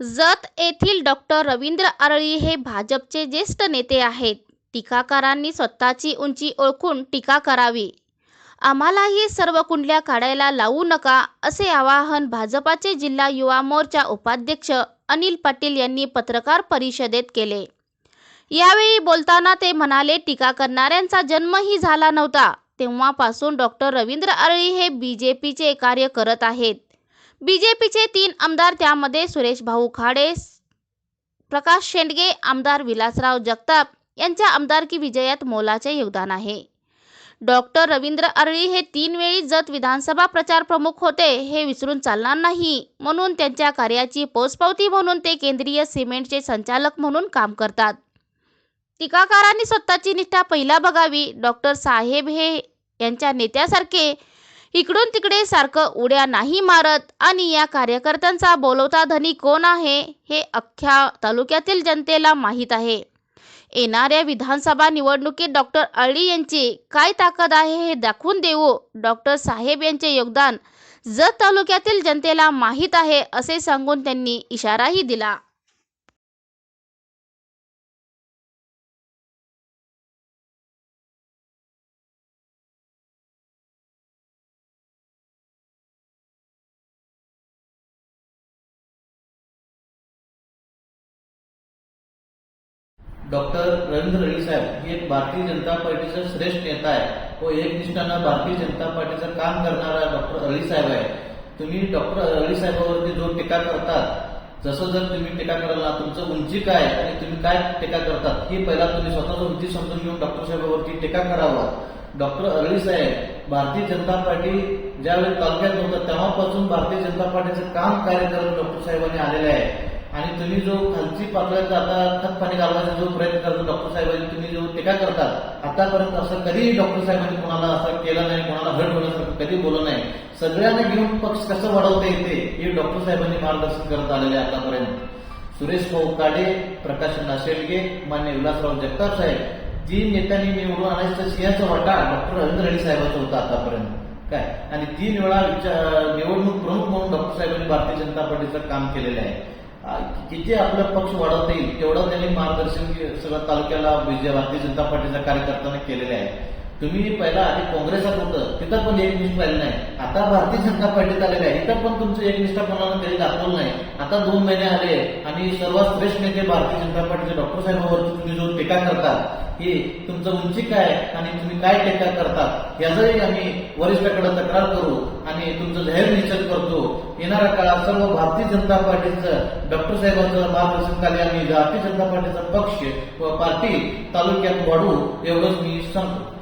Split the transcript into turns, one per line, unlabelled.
जत येथील डॉक्टर रवींद्र आरळी हे भाजपचे ज्येष्ठ नेते आहेत. टीकाकारांनी स्वतःची उंची ओळखून टीका करावी. आम्हालाही सर्व कुंडल्या काढायला लावू नका असे आवाहन भाजपाचे जिल्हा युवा मोर्चा उपाध्यक्ष अनिल पाटील यांनी पत्रकार परिषदेत केले. यावेळी बोलताना ते म्हणाले टीका करणाऱ्यांचा जन्मही झाला नव्हता. तेव्हापासून डॉक्टर रवींद्र आरळी हे बी जे पीचे कार्य करत आहेत. बीजेपीचे तीन आमदार त्यामध्ये सुरेश भाऊ खाडे प्रकाश शेंडगे आमदार विलासराव जगताप यांच्या आमदारकी विजयात मोलाचे योगदान आहे. डॉक्टर रवींद्र अरळी हे तीन वेळी जत विधानसभा प्रचार प्रमुख होते हे विसरून चालणार नाही म्हणून त्यांच्या कार्याची पोचपावती म्हणून ते केंद्रीय सिमेंटचे संचालक म्हणून काम करतात. टीकाकारांनी स्वतःची निष्ठा पहिला बघावी. डॉक्टर साहेब हे यांच्या नेत्यासारखे इकडून तिकडे सारखं उड्या नाही मारत आणि या कार्यकर्त्यांचा बोलवता धनी कोण आहे हे अख्ख्या तालुक्यातील जनतेला माहीत आहे. येणाऱ्या विधानसभा निवडणुकीत डॉक्टर अळी यांची काय ताकद आहे हे दाखवून देऊ डॉक्टर साहेब यांचे योगदान जत तालुक्यातील जनतेला माहीत आहे असे सांगून त्यांनी इशाराही दिला.
डॉक्टर रवींद्र रेड्डी साहेब हे एक भारतीय जनता पार्टीचा श्रेष्ठ नेता आहे. व एकनिष्ठानं भारतीय जनता पार्टीचं काम करणारा डॉक्टर अली साहेब आहे. तुम्ही डॉक्टर अली साहेबावरती जो टीका करतात जसं जर तुम्ही टीका कराल तुमचं उंची काय आणि तुम्ही काय टीका करतात ही पहिला तुम्ही स्वतःच उंची समजून घेऊन डॉक्टर साहेबावरती टीका करावा. डॉक्टर अरळी साहेब भारतीय जनता पार्टी ज्यावेळी तालुक्यात होतं तेव्हापासून भारतीय जनता पार्टीचं काम कार्य करत डॉक्टर साहेबांनी आलेले आहे. आणि तुम्ही जो खालची पातळीत आता खत पाणी घालवायचा जो प्रयत्न करतो डॉक्टर साहेबांनी तुम्ही जो टीका करतात आतापर्यंत असं कधीही डॉक्टर साहेबांनी कोणाला असं केलं नाही कोणाला हट होण्यासारखं कधी बोललं नाही. सगळ्यांना घेऊन पक्ष कसं वाढवता येते हे डॉक्टर साहेबांनी मार्गदर्शन करत आलेले आतापर्यंत. सुरेश भाऊ काडे प्रकाश नाशेलगे मान्य विलासराव जगताप साहेब तीन नेत्यांनी निवडून आणायचा सिंहाचा वाटा डॉक्टर रवींद्र रेड्डी साहेबांचा होता आतापर्यंत. काय? आणि तीन वेळा विचार- निवडणूक प्रमुख म्हणून डॉक्टर साहेबांनी भारतीय जनता पार्टीचं काम केलेलं आहे. किती आपलं पक्ष वाढवता येईल तेवढं त्यांनी मार्गदर्शन सगळ्या तालुक्याला विजय भारतीय जनता पार्टीच्या कार्यकर्त्यांना केलेले आहे. तुम्ही पहिला आधी काँग्रेसात होतं तिथं पण एकनिष्ठ पाहिलं नाही. आता भारतीय जनता पार्टीत आलेलं आहे. इथं पण तुमचं एक एकनिष्ठापणानं कधी दाखवलं नाही. आता दोन महिने आले आणि सर्वात श्रेष्ठ नेते भारतीय जनता पार्टीचे डॉक्टर साहेबांवरती तुम्ही जो टीका करतात हे तुमचं उंची काय आणि तुम्ही काय टीका करतात याचंही आम्ही वरिष्ठाकडे तक्रार करू आणि तुमचं जाहीर निश्चित करतो. येणाऱ्या काळात सर्व भारतीय जनता पार्टीचं डॉक्टर साहेबांचं मार्गदर्शनाखाली आम्ही भारतीय जनता पार्टीचा पक्ष व पार्टी तालुक्यात वाढू एवढंच मी सांगतो.